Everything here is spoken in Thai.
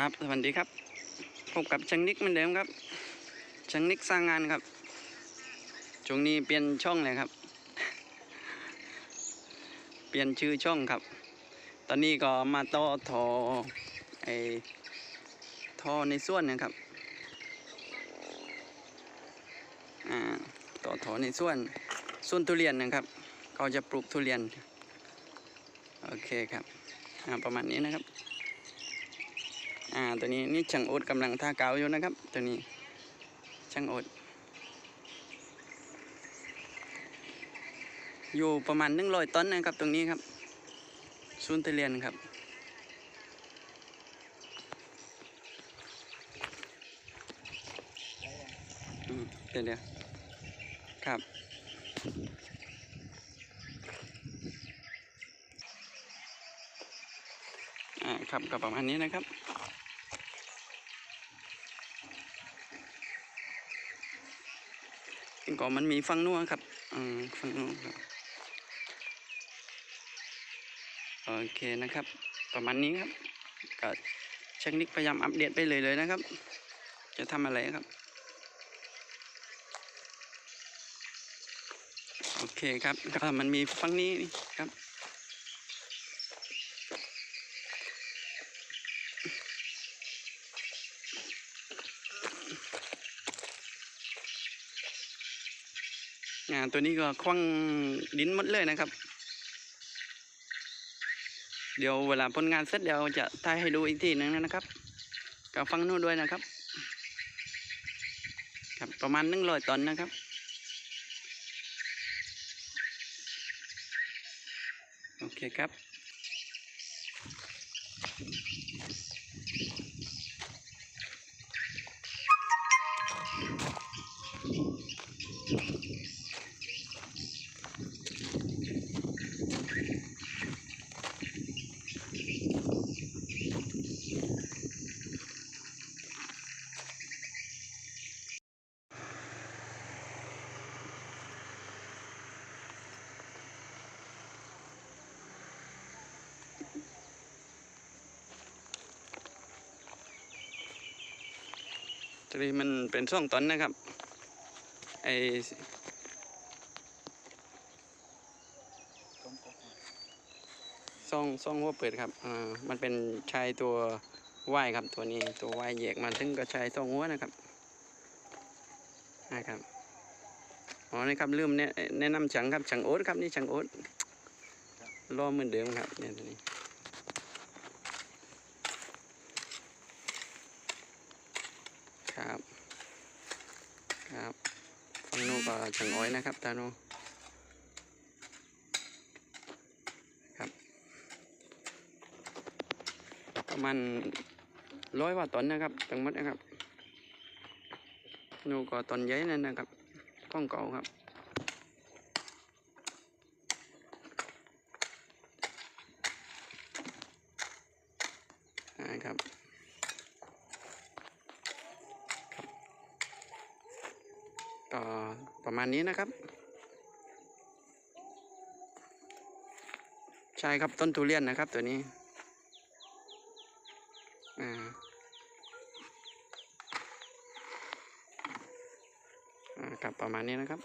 ครับ สวัสดีครับ พบกับช่างนิกเหมือนเดิมครับช่างนิกสร้างงานครับ ช่วงนี้เปลี่ยนช่องเลยครับ เปลี่ยนชื่อช่องครับ ตอนนี้ก็มาต่อทอไอทอในส่วนนะครับ อ่า ต่อทอในส่วน ส่วนทุเรียนนะครับเขาจะปลูกทุเรียน โอเคครับอ่าประมาณนี้นะครับ อ่าตัวนี้นี่ช่างโอ๊ตกำลังท่าเกาอยู่นะครับ ตัวนี้ช่างโอ๊ตอยู่ประมาณหนึ่งร้อยต้นนะครับ ตรงนี้ครับศูนย์ทุเรียนครับอืมเดี๋ยวเดี๋ยวครับอ่าครับก็ประมาณนี้นะครับ ก็มันมีฟังนัวครับอืมฟังนัวครับโอเคนะครับ ประมาณนี้ครับก็เช็คนิกพยายามอัปเดตไปเลยเลยนะครับ จะทำอะไรครับ โอเคครับก็มันมีฟังนี้ครับ อ่าตัวนี้ก็คว้างดินหมดเลยนะครับ เดี๋ยวเวลาผลงานเสร็จเดี๋ยวจะถ่ายให้ดูอีกทีหนึงนะครับกับฟังนู้นด้วยนะครับ ครับประมาณหนึ่งร้อยตอนนะครับโอเคครับ ตัวนี้มันเป็นช่องตอนนะครับ ไอซ่องซ่องหัวเปิดครับอ่ามันเป็นชายตัวว่ายครับตัวนี้ตัวว่ายแยกมาถึงก็ชายซ่องหัวนะครับนะครับอ๋อนี่ครับลืมแนะแนะนำฉังครับฉังโอ๊ตครับนี่ฉังโอ๊ตรอเหมือนเดิมครับเนี่ยตัวนี้ ครับ ครับฟังโนก็ช่างอ้อยนะครับตาโนครับ ประมาณร้อยว่าตนนะครับทั้งหมดนะครับโนก็ตอนใหญ่นั่นนะครับก้องเก่าครับอ่ครับ ก็ประมาณนี้นะครับ ใช่ครับต้นทุเรียนนะครับตัวนี้อ่าอ่าครับประมาณนี้นะครับ